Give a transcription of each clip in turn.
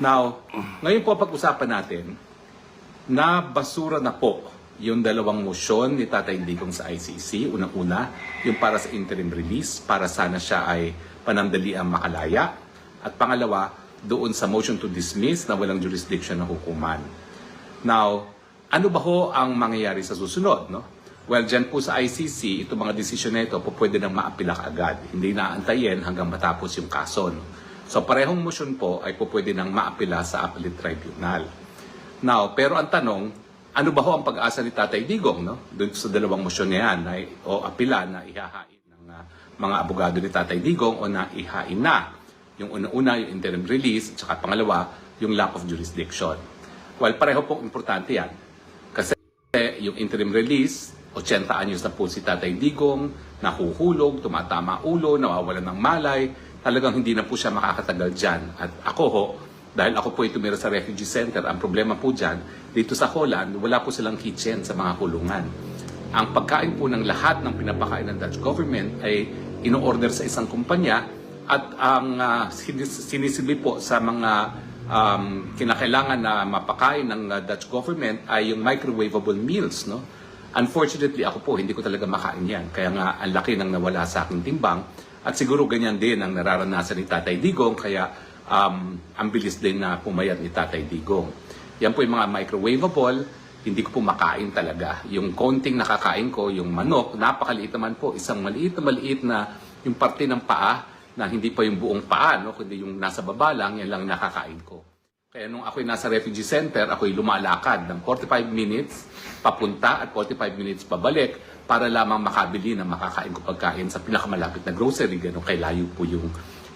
Now, ngayon po pag-usapan natin na basura na po yung dalawang motion ni Tatay Digong sa ICC. Unang-una, yung para sa interim release, para sana siya ay panandali ang makalaya. At pangalawa, doon sa motion to dismiss na walang jurisdiction ng hukuman. Now, ano ba ho ang mangyayari sa susunod? No? Well, dyan po sa ICC, itong mga desisyon na ito po pwede nang maapila agad. Hindi naantayin hanggang matapos yung kaso. No? So parehong motion po ay po pwede nang maapila sa appellate tribunal. Now, pero ang tanong, ano ba ho ang pag-asa ni Tatay Digong no? Doon sa dalawang motion na yan na, o apila na ihahain ng ah, mga abogado ni Tatay Digong o na ihain na. Yung una-una, yung interim release, at saka pangalawa, yung lack of jurisdiction. Well, pareho pong importante yan. Kasi yung interim release, 80 anyos na po si Tatay Digong, nahuhulog, tumatama ulo, nawawalan ng malay, talagang hindi na po siya makakatagal dyan. At ako ho, dahil ako po ay tumira sa refugee center, ang problema po dyan, dito sa Holland, wala po silang kitchen sa mga kulungan. Ang pagkain po ng lahat ng pinapakain ng Dutch government ay ino-order sa isang kumpanya at ang uh, sinisili po sa mga um, kinakailangan na mapakain ng uh, Dutch government ay yung microwavable meals. No? Unfortunately, ako po, hindi ko talaga makain yan. Kaya nga, ang laki nang nawala sa aking timbang. At siguro ganyan din ang nararanasan ni Tatay Digong. Kaya um, ang bilis din na pumayat ni Tatay Digong. Yan po yung mga microwavable. Hindi ko po makain talaga. Yung konting nakakain ko, yung manok, napakaliit naman po. Isang maliit na maliit na yung parte ng paa na hindi pa yung buong paa, no? kundi yung nasa baba lang, yan lang nakakain ko. Kaya nung ako'y nasa refugee center, ako'y lumalakad ng 45 minutes papunta at 45 minutes pabalik para lamang makabili ng makakain ko pagkain sa pinakamalapit na grocery. Ganun kay layo po yung,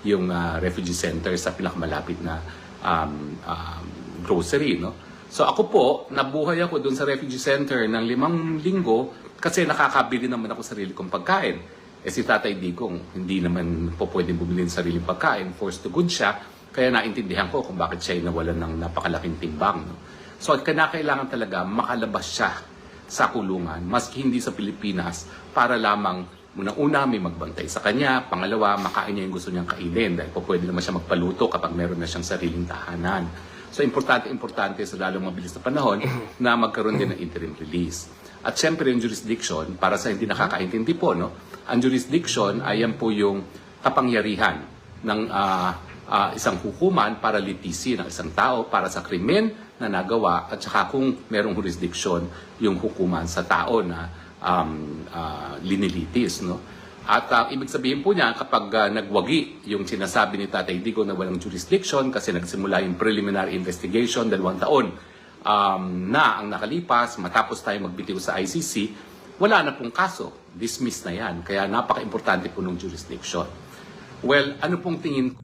yung ah, refugee center sa pinakamalapit na um, um, grocery. No? So ako po, nabuhay ako doon sa refugee center ng limang linggo kasi nakakabili naman ako sarili kong pagkain. Eh si Tatay Digong, hindi naman po pwedeng bumili ng sariling pagkain, forced to good siya, kaya naintindihan ko kung bakit siya ay nawalan ng napakalaking timbang. No? So kinakailangan talaga makalabas siya sa kulungan, maski hindi sa Pilipinas, para lamang Unang-una, may magbantay sa kanya. Pangalawa, makain niya yung gusto niyang kainin dahil po pwede naman siya magpaluto kapag meron na siyang sariling tahanan. So, importante-importante sa lalong mabilis na panahon na magkaroon din ng interim release. At syempre, yung jurisdiction, para sa hindi nakakaintindi po, no? ang jurisdiction ay yan po yung kapangyarihan ng ah, ah, isang hukuman para litisi ng isang tao para sa krimen na nagawa at saka kung merong jurisdiction yung hukuman sa tao na um, ah, linilitis. No? At ah, ibig sabihin po niya kapag ah, nagwagi yung sinasabi ni Tatay Digo na walang jurisdiction kasi nagsimula yung preliminary investigation dalawang taon um, na ang nakalipas matapos tayo magbitiw sa ICC, wala na pong kaso. Dismiss na yan. Kaya napaka-importante po ng jurisdiction. Well, ano pong tingin ko?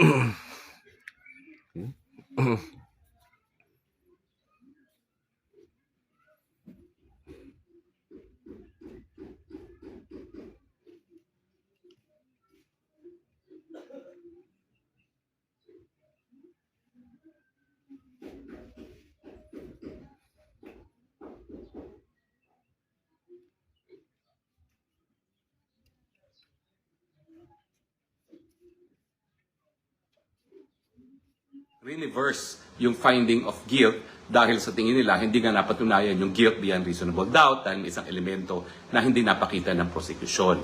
mm reverse yung finding of guilt dahil sa tingin nila hindi nga napatunayan yung guilt beyond reasonable doubt dahil isang elemento na hindi napakita ng prosecution.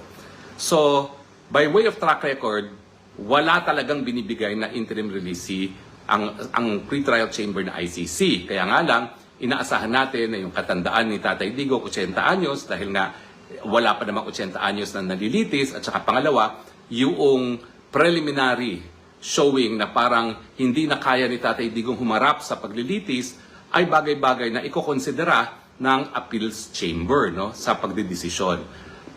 So, by way of track record, wala talagang binibigay na interim release ang, ang pretrial chamber na ICC. Kaya nga lang, inaasahan natin na yung katandaan ni Tatay Digo, 80 anyos, dahil nga wala pa namang 80 anyos na nalilitis, at saka pangalawa, yung preliminary showing na parang hindi na kaya ni Tatay Digong humarap sa paglilitis ay bagay-bagay na ikokonsidera ng appeals chamber no sa pagdedesisyon.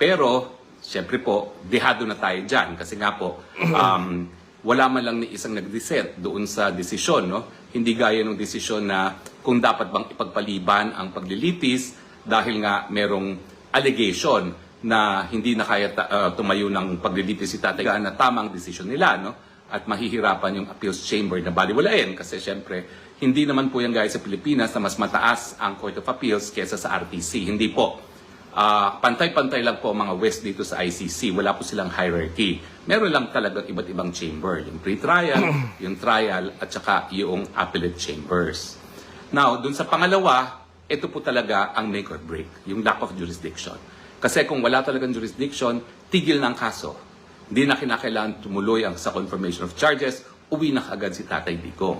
Pero syempre po dehado na tayo diyan kasi nga po um, wala man lang ni isang nag-dissent doon sa desisyon no. Hindi gaya ng desisyon na kung dapat bang ipagpaliban ang paglilitis dahil nga merong allegation na hindi na kaya ta- uh, tumayo ng paglilitis si Tatay na tamang desisyon nila no at mahihirapan yung appeals chamber na baliwalain kasi syempre hindi naman po yan guys sa Pilipinas na mas mataas ang Court of Appeals kesa sa RTC. Hindi po. Ah, pantay-pantay lang po ang mga West dito sa ICC. Wala po silang hierarchy. Meron lang talagang iba't ibang chamber. Yung pre-trial, yung trial, at saka yung appellate chambers. Now, dun sa pangalawa, ito po talaga ang make or break, yung lack of jurisdiction. Kasi kung wala talagang jurisdiction, tigil ng kaso. Hindi na kinakailangan tumuloy ang sa confirmation of charges, uwi na kaagad si Tatay Digong.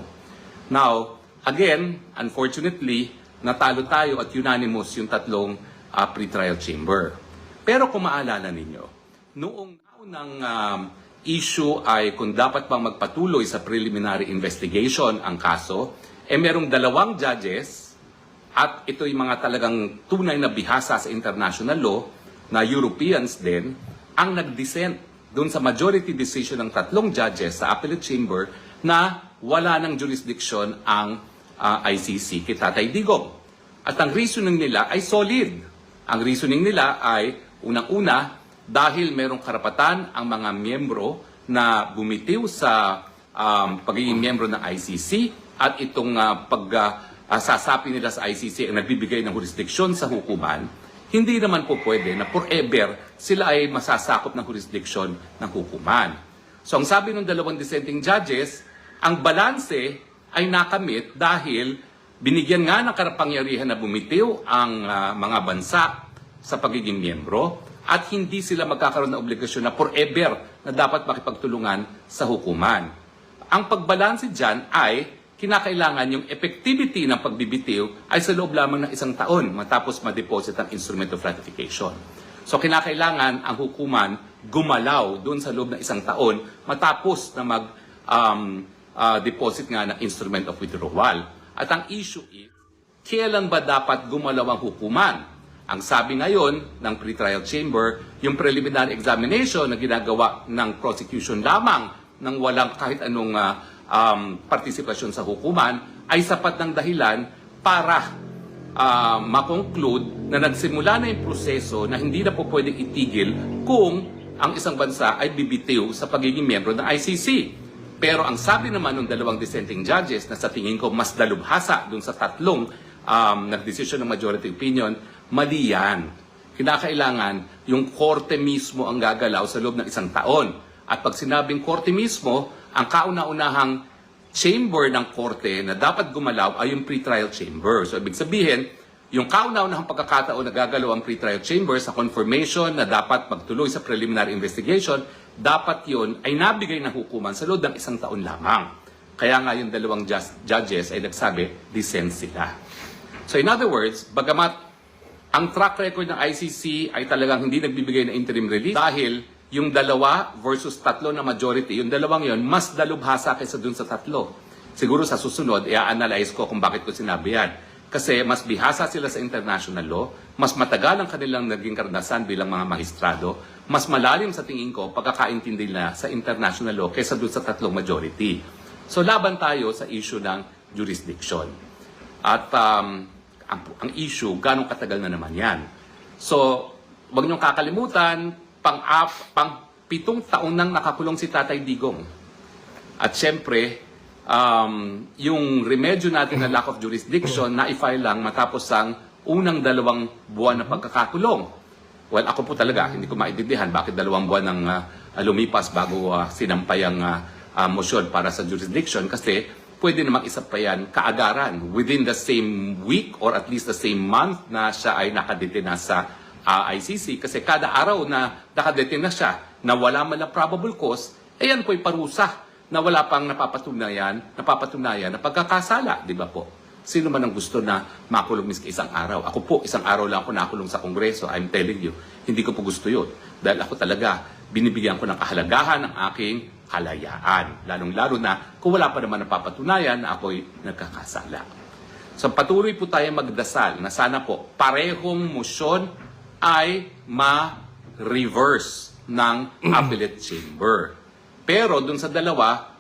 Now, again, unfortunately, natalo tayo at unanimous yung tatlong uh, pre-trial chamber. Pero kung maalala ninyo, noong unang um, issue ay kung dapat bang magpatuloy sa preliminary investigation ang kaso, eh merong dalawang judges at ito'y mga talagang tunay na bihasa sa international law na Europeans din ang nag-dissent doon sa majority decision ng tatlong judges sa appellate chamber na wala ng jurisdiction ang ah, ICC kay Tatay Digong. At ang reasoning nila ay solid. Ang reasoning nila ay unang-una dahil merong karapatan ang mga miyembro na bumitiw sa um, pagiging miyembro ng ICC at itong ah, pag sasapi nila sa ICC ang nagbibigay ng jurisdiksyon sa hukuman, hindi naman po pwede na forever sila ay masasakop ng jurisdiction ng hukuman. So ang sabi ng dalawang dissenting judges, ang balanse ay nakamit dahil binigyan nga ng karapangyarihan na bumitiw ang ah, mga bansa sa pagiging miyembro at hindi sila magkakaroon ng obligasyon na forever na dapat makipagtulungan sa hukuman. Ang pagbalanse dyan ay kinakailangan yung effectivity ng pagbibitiw ay sa loob lamang ng isang taon matapos ma-deposit ang instrument of ratification. So kinakailangan ang hukuman gumalaw doon sa loob ng isang taon matapos na mag um, ah, deposit nga ng instrument of withdrawal. At ang issue is, kailan ba dapat gumalaw ang hukuman? Ang sabi ngayon ng pretrial chamber, yung preliminary examination na ginagawa ng prosecution lamang ng walang kahit anong ah, um, partisipasyon sa hukuman ay sapat ng dahilan para ah, makonclude na nagsimula na yung proseso na hindi na po pwedeng itigil kung ang isang bansa ay bibitiw sa pagiging miyembro ng ICC. Pero ang sabi naman ng dalawang dissenting judges na sa tingin ko mas dalubhasa dun sa tatlong um, nagdesisyon ng majority opinion, mali yan. Kinakailangan yung korte mismo ang gagalaw sa loob ng isang taon. At pag sinabing korte mismo, ang kauna-unahang chamber ng korte na dapat gumalaw ay yung pretrial chamber. So, ibig sabihin, yung kauna-unahang pagkakataon na gagalaw ang pretrial chamber sa confirmation na dapat magtuloy sa preliminary investigation, dapat yon ay nabigay ng hukuman sa loob ng isang taon lamang. Kaya nga yung dalawang judges ay nagsabi, dissent sila. So in other words, bagamat ang track record ng ICC ay talagang hindi nagbibigay ng interim release dahil yung dalawa versus tatlo na majority, yung dalawang yon mas dalubhasa kaysa dun sa tatlo. Siguro sa susunod, i-analyze ko kung bakit ko sinabi yan. Kasi mas bihasa sila sa international law, mas matagal ang kanilang naging karanasan bilang mga magistrado, mas malalim sa tingin ko pagkakaintindi nila sa international law kaysa doon sa tatlong majority. So laban tayo sa issue ng jurisdiction. At um, ang, ang issue, ganong katagal na naman yan. So, wag niyong kakalimutan, pang, pang pitong taon nang nakakulong si Tatay Digong. At syempre, um, yung remedyo natin na lack of jurisdiction, na-file lang matapos ang unang dalawang buwan na pagkakakulong. Well, ako po talaga, hindi ko maintindihan bakit dalawang buwan nang ah, lumipas bago ah, sinampay ang ah, ah, motion para sa jurisdiction kasi pwede namang isa pa yan kaagaran within the same week or at least the same month na siya ay nakadetain na sa ah, ICC kasi kada araw na nakadetain na siya na wala man lang probable cause, ayan po'y parusa na wala pang napapatunayan, napapatunayan na pagkakasala, di ba po? Sino man ang gusto na makulong miski isang araw? Ako po, isang araw lang ako nakulong sa Kongreso. I'm telling you, hindi ko po gusto yun. Dahil ako talaga, binibigyan ko ng kahalagahan ng aking kalayaan. Lalong-lalo na kung wala pa naman napapatunayan na ako'y nagkakasala. So patuloy po tayo magdasal na sana po parehong motion ay ma-reverse ng appellate chamber. Pero dun sa dalawa,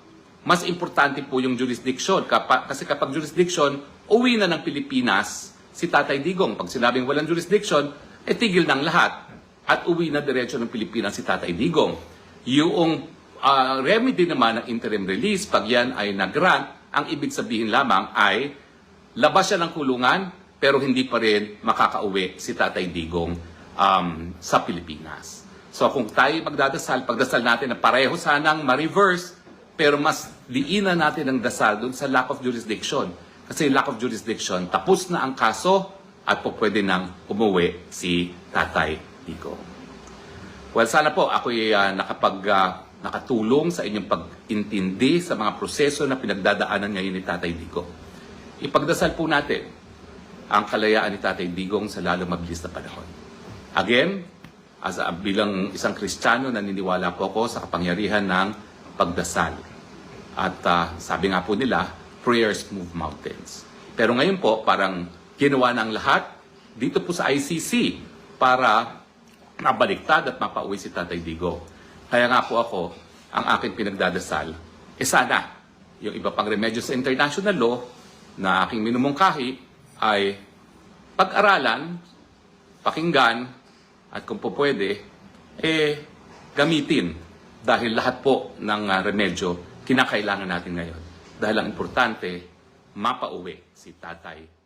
mas importante po yung jurisdiction. Kapa, kasi kapag jurisdiction, uwi na ng Pilipinas si Tatay Digong. Pag sinabing walang jurisdiction, eh tigil ng lahat. At uwi na diretso ng Pilipinas si Tatay Digong. Yung ah, remedy naman ng interim release, pag yan ay nag-grant, ang ibig sabihin lamang ay labas siya ng kulungan, pero hindi pa rin makakauwi si Tatay Digong um, sa Pilipinas. So kung tayo magdadasal, pagdasal natin na pareho sanang ma-reverse, pero mas diinan natin ang dasal dun sa lack of jurisdiction. Kasi lack of jurisdiction, tapos na ang kaso at po pwede nang umuwi si Tatay Digong. Well, sana po ako'y ah, nakapag, ah, nakatulong sa inyong pag-intindi sa mga proseso na pinagdadaanan ngayon ni Tatay Digong. Ipagdasal po natin ang kalayaan ni Tatay Digong sa lalo mabilis na panahon. Again, as a, bilang isang Kristiyano, naniniwala po ako sa kapangyarihan ng pagdasal. At ah, sabi nga po nila, prayers move mountains. Pero ngayon po, parang ginawa ng lahat dito po sa ICC para mabaliktad at mapauwi si Tatay Digo. Kaya nga po ako, ang aking pinagdadasal, eh sana, yung iba pang remedyo sa international law na aking minumungkahi ay pag-aralan, pakinggan, at kung po pwede, eh, gamitin. Dahil lahat po ng ah, remedyo, kinakailangan natin ngayon. Dahil ang importante, mapauwi si Tatay